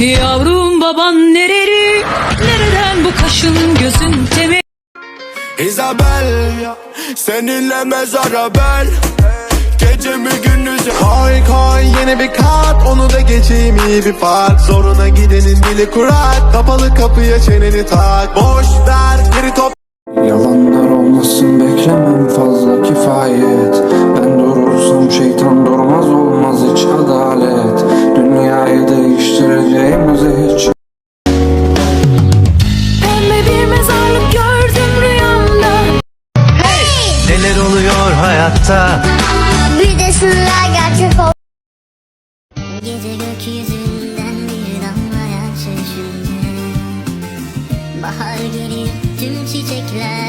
Yavrum baban nereli? Nereden bu kaşın gözün temi? Isabel Seninle mezara bel Gecemi gündüzü Koy koy yeni bir kart Onu da geçeyim iyi bir fark Zoruna gidenin dili kurak Kapalı kapıya çeneni tak Boş ver geri top değiştireceğimize hiç Pembe bir mezarlık gördüm rüyamda. Neler oluyor hayatta Bir de şunlar gerçek ol. Gece gökyüzünden bir damla yaş ışığı Bahar gelir tüm çiçekler